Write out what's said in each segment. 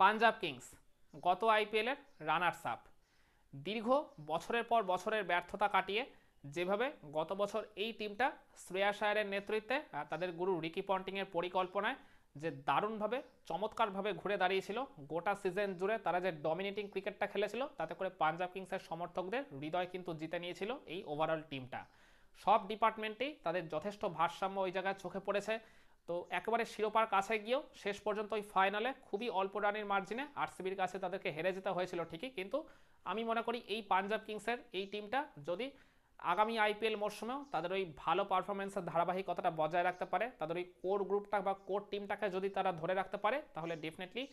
Punjab Kings, গত আইপিএলের runners up. দীর্ঘ বছরের পর বছরের ব্যর্থতা কাটিয়ে যেভাবে গত বছর এই টিমটা শ্রেয়া শায়ারের নেতৃত্বে আর তাদের গুরু রিকি পন্টিংয়ের পরিকল্পনায় যে দারুণভাবে, চমৎকারভাবে ঘুরে দাঁড়িয়েছিল, গোটা সিজন জুড়ে তারা যে ডমিনেটিং ক্রিকেটটা খেলেছিল, তাতে করে পাঞ্জাব কিংসের সমর্থকদের হৃদয় কিন্তু জিতে নিয়েছিল এই ওভারঅল টিমটা সব ডিপার্টমেন্টেই তাদের যথেষ্ট ভারসাম্য ওই জায়গায় চোখে পড়েছে। তো একেবারে শিরোপার কাছে গিয়েও শেষ পর্যন্ত ওই ফাইনালে খুবই অল্প রানের মার্জিনে আরসিবির কাছে তাদেরকে হেরে যেতে হয়েছিল ঠিকই, কিন্তু আমি মনে করি এই পাঞ্জাব কিংসের এই টিমটা যদি আগামী আইপিএল মরশুমেও তাদের ওই ভালো পারফরমেন্সের ধারাবাহিকতাটা বজায় রাখতে পারে, তাদের ওই কোর গ্রুপটা বা কোর টিমটাকে যদি তারা ধরে রাখতে পারে, তাহলে ডেফিনেটলি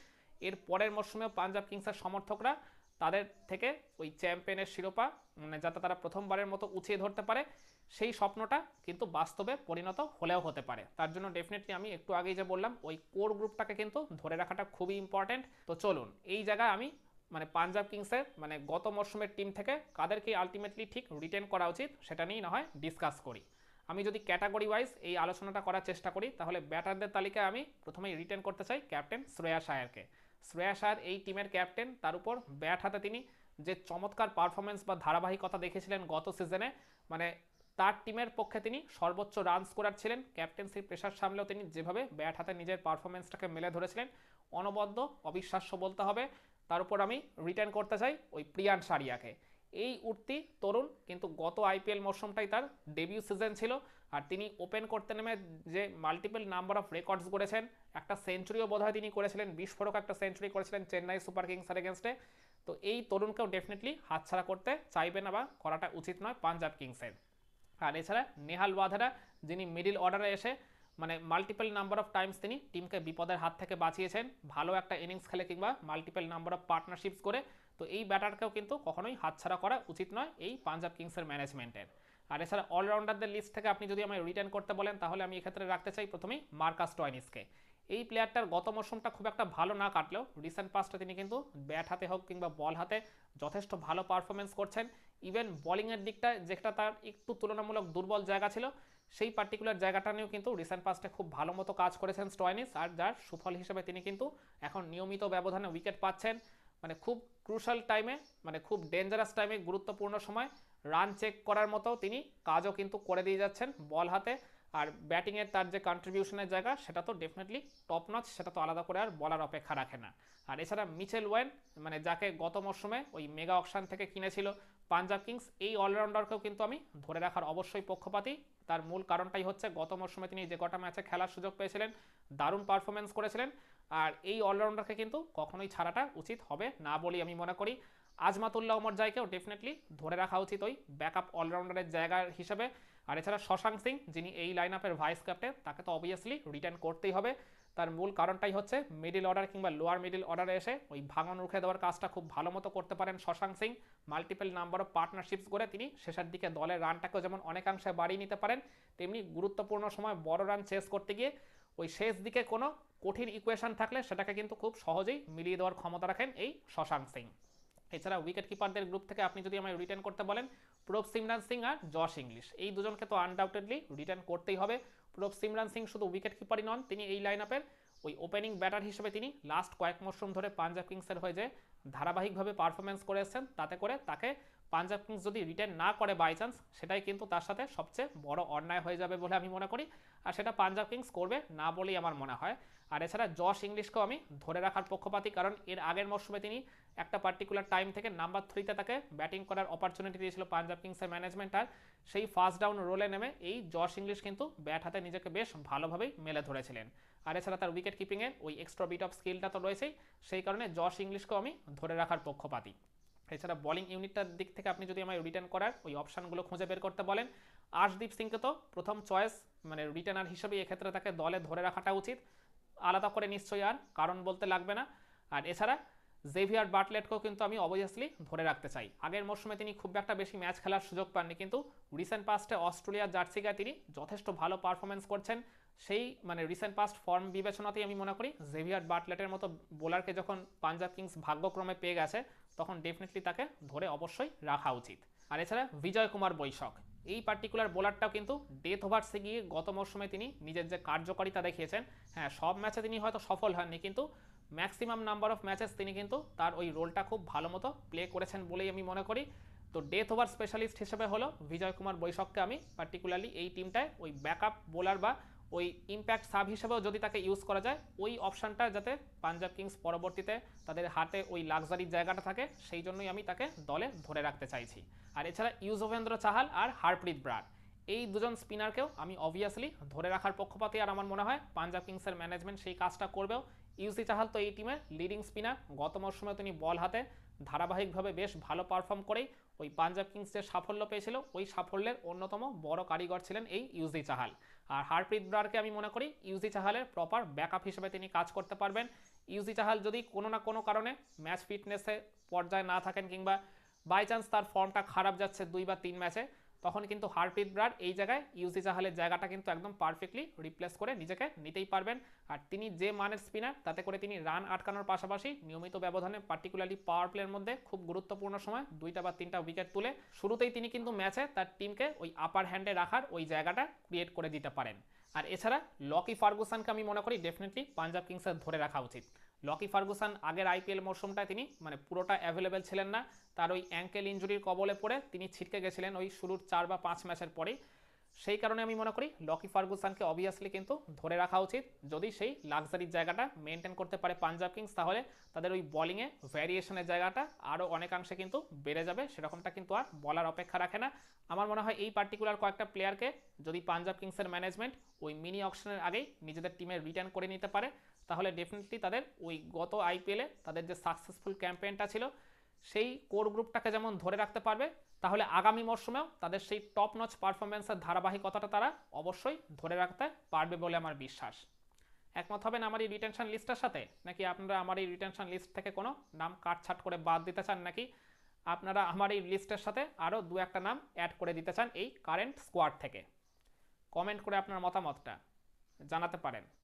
এর পরের মরশুমেও পাঞ্জাব কিংসের সমর্থকরা তাদের থেকে ওই চ্যাম্পিয়নের শিরোপা মানে যাতে তারা প্রথমবারের মতো উঁচিয়ে ধরতে পারে। সেই স্বপ্নটা কিন্তু বাস্তবে পরিণত হলেও হতে পারে। তার জন্য ডেফিনেটলি আমি একটু আগেই যে বললাম, ওই কোর গ্রুপটাকে কিন্তু ধরে রাখাটা খুবই ইম্পর্ট্যান্ট তো চলুন, এই জায়গায় আমি মানে পাঞ্জাব কিংসের মানে গত মরশুমের টিম থেকে কাদেরকে আলটিমেটলি ঠিক রিটেন করা উচিত সেটা নিয়েই না হয় ডিসকাস করি। আমি যদি ক্যাটাগরি ওয়াইজ এই আলোচনাটা করার চেষ্টা করি, তাহলে ব্যাটারদের তালিকায় আমি প্রথমেই রিটেন করতে চাই ক্যাপ্টেন শ্রেয়া শায়ারকে শ্রেয়া শায়ার এই টিমের ক্যাপ্টেন তার উপর ব্যাট হাতে তিনি যে চমৎকার পারফরমেন্স বা ধারাবাহিকতা দেখেছিলেন গত সিজনে মানে তার টিমের পক্ষে তিনি সর্বোচ্চ রান স্কোরার ছিলেন। ক্যাপ্টেন্সির প্রেশার সামলেও তিনি যেভাবে ব্যাট হাতে নিজের পারফরমেন্সটাকে মেলে ধরেছিলেন, অনবদ্য, অবিশ্বাস্য বলতে হবে। তার উপর আমি রিটার্ন করতে চাই ওই প্রিয়ান সারিয়াকে। এই উঠতি তরুণ কিন্তু গত আইপিএল মরশুমটাই তার ডেবিউ সিজন ছিল আর তিনি ওপেন করতে নেমে যে মাল্টিপল নাম্বার অফ রেকর্ডস করেছেন একটা সেঞ্চুরিও বোধহয় তিনি করেছিলেন, বিস্ফোরক একটা সেঞ্চুরি করেছিলেন চেন্নাই সুপার কিংসের এগেনস্টে তো এই তরুণকেও ডেফিনেটলি হাতছাড়া করতে চাইবে না বা করাটা উচিত নয় পাঞ্জাব কিংসের। আর এছাড়া নেহাল ওয়াধারা, যিনি মিডিল অর্ডারে এসে মানে মাল্টিপল নাম্বার অফ টাইমস তিনি টিমকে বিপদের হাত থেকে বাঁচিয়েছেন। ভালো একটা ইনিংস খেলে কিংবা মাল্টিপল নাম্বার অফ পার্টনারশিপস করে, তো এই ব্যাটারকেও কিন্তু কখনোই হাতছাড়া করা উচিত নয় এই পাঞ্জাব কিংসের ম্যানেজমেন্টের আর এছাড়া অলরাউন্ডারদের লিস্ট থেকে আপনি যদি আমায় রিটার্ন করতে বলেন, তাহলে আমি এক্ষেত্রে রাখতে চাই প্রথমেই মার্কাস টয়নিসকে। এই প্লেয়ারটার গত মরশুমটা খুব একটা ভালো না কাটলেও রিসেন্ট পাস্টে তিনি কিন্তু ব্যাট হাতে হোক কিংবা বল হাতে যথেষ্ট ভালো পারফরমেন্স করছেন। ইভেন বোলিংয়ের দিকটা যেটা তার একটু তুলনামূলক দুর্বল জায়গা ছিল, সেই পার্টিকুলার জায়গাটা নিয়েও কিন্তু রিসেন্ট পাস্টে খুব ভালো মতো কাজ করেছেন স্টয়নিস আর যার সুফল হিসেবে তিনি কিন্তু এখন নিয়মিত ব্যবধানে উইকেট পাচ্ছেন। মানে খুব ক্রুশাল টাইমে মানে খুব ডেঞ্জারাস টাইমে গুরুত্বপূর্ণ সময় রান চেক করার মতো তিনি কাজও কিন্তু করে দিয়ে যাচ্ছেন বল হাতে। আর ব্যাটিংয়ের তার যে কন্ট্রিবিউশনের জায়গা, সেটা তো ডেফিনেটলি টপ নচ সেটা তো আলাদা করে আর বলার অপেক্ষা রাখে না। আর এছাড়া মিচেল ওয়েন মানে যাকে গত মরশুমে ওই মেগা অকশান থেকে কিনেছিল পাঞ্জাব কিংস এই অলরাউন্ডারকেও কিন্তু আমি ধরে রাখার অবশ্যই পক্ষপাতী। তার মূল কারণটাই হচ্ছে গত মরশুমে তিনি যে কটা ম্যাচে খেলার সুযোগ পেয়েছিলেন, দারুণ পারফরমেন্স করেছিলেন। আর এই অলরাউন্ডারকে কিন্তু কখনোই ছাড়াটা উচিত হবে না বলি আমি মনে করি। আজমাতুল্লাহ ওমর জাইকেও ডেফিনেটলি ধরে রাখা উচিত ওই ব্যাকআপ অলরাউন্ডারের জায়গা হিসেবে। আর এছাড়া শশাঙ্ক সিং, যিনি এই লাইন আপের ভাইস ক্যাপ্টেন তাকে তো অবভিয়াসলি রিটার্ন করতেই হবে। তার মূল কারণটাই হচ্ছে মিডিল অর্ডার কিংবা লোয়ার মিডিল অর্ডারে এসে ওই ভাঙন রুখে দেওয়ার কাজটা খুব ভালো মতো করতে পারেন Shashank Singh. Multiple number of partnerships করে তিনি শেষের দিকে দলের রানটাকেও যেমন অনেকাংশে বাড়িয়ে নিতে পারেন, তেমনি গুরুত্বপূর্ণ সময় বড় রান চেস করতে গিয়ে ওই শেষ দিকে কোনো কঠিন ইকুয়েশন থাকলে সেটাকে কিন্তু খুব সহজেই মিলিয়ে দেওয়ার ক্ষমতা রাখেন এই শশাঙ্ক সিং। এছাড়া উইকেট কিপারদের গ্রুপ থেকে আপনি যদি আমায় রিটার্ন করতে বলেন প্রভ সিমরান সিং আর জশ ইংলিশ এই দুজনকে তো আনডাউটেডলি রিটার্ন করতেই হবে। প্রোপ সিমরান সিং শুধু উইকেট কিপারই নন, তিনি এই লাইন আপের ওই ওপেনিং ব্যাটার হিসেবে তিনি লাস্ট কয়েক মরশুম ধরে পাঞ্জাব কিংসের হয়ে যে ধারাবাহিকভাবে পারফরমেন্স করে তাতে করে তাকে পাঞ্জাব কিংস যদি রিটার্ন না করে বাই চান্স সেটাই কিন্তু তার সাথে সবচেয়ে বড় অন্যায় হয়ে যাবে বলে আমি মনে করি। আর সেটা পাঞ্জাব কিংস করবে না বলেই আমার মনে হয়। আর এছাড়া জশ ইংলিশকেও আমি ধরে রাখার পক্ষপাতী, কারণ এর আগের মরশুমে তিনি একটা পার্টিকুলার টাইম থেকে নাম্বার থ্রিতে তাকে ব্যাটিং করার অপরচুনিটি দিয়েছিল পাঞ্জাব কিংসের ম্যানেজমেন্ট আর। সেই ফার্স্ট ডাউন রোলে নেমে এই জশ ইংলিশ কিন্তু ব্যাট হাতে নিজেকে বেশ ভালোভাবেই মেলে ধরেছিলেন। আর এছাড়া তার উইকেট কিপিংয়ের ওই এক্সট্রা বিট অফ স্কিলটা তো রয়েছেই, সেই কারণে জশ ইংলিশকেও আমি ধরে রাখার পক্ষপাতী। এছাড়া বলিং ইউনিটটার দিক থেকে আপনি যদি আমায় রিটার্ন করার, ওই অপশানগুলো খুঁজে বের করতে বলেন। আশদীপ সিংকে তো প্রথম চয়েস মানে রিটার্নার হিসেবে এক্ষেত্রে তাকে দলে ধরে রাখাটা উচিত। আলাদা করে নিশ্চয়ই আর, কারণ বলতে লাগবে না। আর এছাড়া জেভিয়ার বাটলেটকেও কিন্তু আমি অবভিয়াসলি ধরে রাখতে চাই। আগের মরশুমে তিনি খুব একটা বেশি ম্যাচ খেলার সুযোগ পাননি, কিন্তু রিসেন্ট পাস্টে অস্ট্রেলিয়ার জার্সি গায়ে তিনি যথেষ্ট ভালো পারফরমেন্স করছেন। সেই মানে রিসেন্ট পাস্ট ফর্ম বিবেচনাতেই আমি মনে করি জেভিয়ার বাটলেটের মতো বোলারকে যখন পাঞ্জাব কিংস ভাগ্যক্রমে পেয়ে গেছে, তখন ডেফিনেটলি তাকে ধরে অবশ্যই রাখা উচিত। আর এছাড়া বিজয় কুমার বৈশক এই পার্টিকুলার বোলারটাও কিন্তু ডেথ ওভার্সে গিয়ে গত মরশুমে তিনি নিজের যে কার্যকারিতা দেখিয়েছেন হ্যাঁ সব ম্যাচে তিনি হয়তো সফল হননি, কিন্তু ম্যাক্সিমাম নাম্বার অফ ম্যাচেস তিনি কিন্তু তার ওই রোলটা খুব ভালো মতো প্লে করেছেন বলেই আমি মনে করি। তো ডেথ ওভার স্পেশালিস্ট হিসেবে হলো বিজয় কুমার বৈশককে আমি পার্টিকুলারলি এই টিমটায় ওই ব্যাকআপ বোলার বা ওই ইম্প্যাক্ট সাব হিসেবেও যদি তাকে ইউজ করা যায়, ওই অপশানটা যাতে পাঞ্জাব কিংস পরবর্তীতে তাদের হাতে ওই লাক্সারির জায়গাটা থাকে, সেই জন্যই আমি তাকে দলে ধরে রাখতে চাইছি। আর এছাড়া ইউজভেন্দ্র চাহাল আর হারপ্রীত ব্রার এই দুজন স্পিনারকেও আমি অবভিয়াসলি ধরে রাখার পক্ষপাতে আর আমার মনে হয় পাঞ্জাব কিংসের ম্যানেজমেন্ট সেই কাজটা করবেও। ইউসি চাহাল তো এই টিমের লিডিং স্পিনার গত মরশুমে তিনি বল হাতে ধারাবাহিকভাবে বেশ ভালো পারফর্ম করেই ওই পাঞ্জাব কিংস যে সাফল্য পেয়েছিল, ওই সাফল্যের অন্যতম বড় কারিগর ছিলেন এই ইউজি চাহাল। আর হারপ্রীত ব্রারকে আমি মনে করি ইউজি চাহালের প্রপার ব্যাকআপ হিসেবে তিনি কাজ করতে পারবেন। ইউজি চাহাল যদি কোনো না কোনো কারণে ম্যাচ ফিটনেসে পর্যায়ে না থাকেন কিংবা বাই চান্স তার ফর্মটা খারাপ যাচ্ছে দুই বা তিন ম্যাচে তখন কিন্তু হারপ্রীত ব্রার এই জায়গায় ইউজি চাহালের জায়গাটা কিন্তু একদম পারফেক্টলি রিপ্লেস করে নিজেকে নিতেই পারবেন। আর তিনি যে মানের স্পিনার তাতে করে তিনি রান আটকানোর পাশাপাশি নিয়মিত ব্যবধানে পার্টিকুলারলি পাওয়ার প্লের মধ্যে খুব গুরুত্বপূর্ণ সময় দুইটা বা তিনটা উইকেট তুলে শুরুতেই তিনি কিন্তু ম্যাচে তার টিমকে ওই আপার হ্যান্ডে রাখার ওই জায়গাটা ক্রিয়েট করে দিতে পারেন। আর এছাড়া লকি ফার্গুসানকে আমি মনে করি ডেফিনেটলি পাঞ্জাব কিংসের ধরে রাখা উচিত। লকি ফার্গুসান আগের আইপিএল মরশুমটায় তিনি মানে পুরোটা অ্যাভেলেবেল ছিলেন না। তার ওই অ্যাঙ্কেল ইঞ্জুরির কবলে পড়ে তিনি ছিটকে গেছিলেন ওই শুরুর চার বা পাঁচ ম্যাচের পরেই। সেই কারণে আমি মনে করি লকি ফার্গুসানকে অবভিয়াসলি কিন্তু ধরে রাখা উচিত। যদি সেই লাক্সারির জায়গাটা মেনটেন করতে পারে পাঞ্জাব কিংস, তাহলে তাদের ওই বলিংয়ে ভ্যারিয়েশনের জায়গাটা আরও অনেকাংশে কিন্তু বেড়ে যাবে। সেরকমটা কিন্তু আর বলার অপেক্ষা রাখে না। আমার মনে হয় এই পার্টিকুলার কয়েকটা প্লেয়ারকে যদি পাঞ্জাব কিংসের ম্যানেজমেন্ট ওই মিনি অকশনের আগেই নিজেদের টিমে রিটার্ন করে নিতে পারে। তাহলে ডেফিনেটলি তাদের ওই গত আইপিএলে তাদের যে সাকসেসফুল ক্যাম্পেইনটা ছিল, সেই কোর গ্রুপটাকে যেমন ধরে রাখতে পারবে, তাহলে আগামী মরশুমেও তাদের সেই টপ নচ পারফরমেন্সের ধারাবাহিকতাটা তারা অবশ্যই ধরে রাখতে পারবে বলে আমার বিশ্বাস। একমত হবেন আমার এই রিটেনশন লিস্টের সাথে? নাকি আপনারা আমার এই রিটেনশন লিস্ট থেকে কোনো নাম কাটছাট করে বাদ দিতে চান? নাকি আপনারা আমার এই লিস্টের সাথে আরও দু একটা নাম অ্যাড করে দিতে চান এই কারেন্ট স্কোয়াড থেকে? কমেন্ট করে আপনার মতামতটা জানাতে পারেন।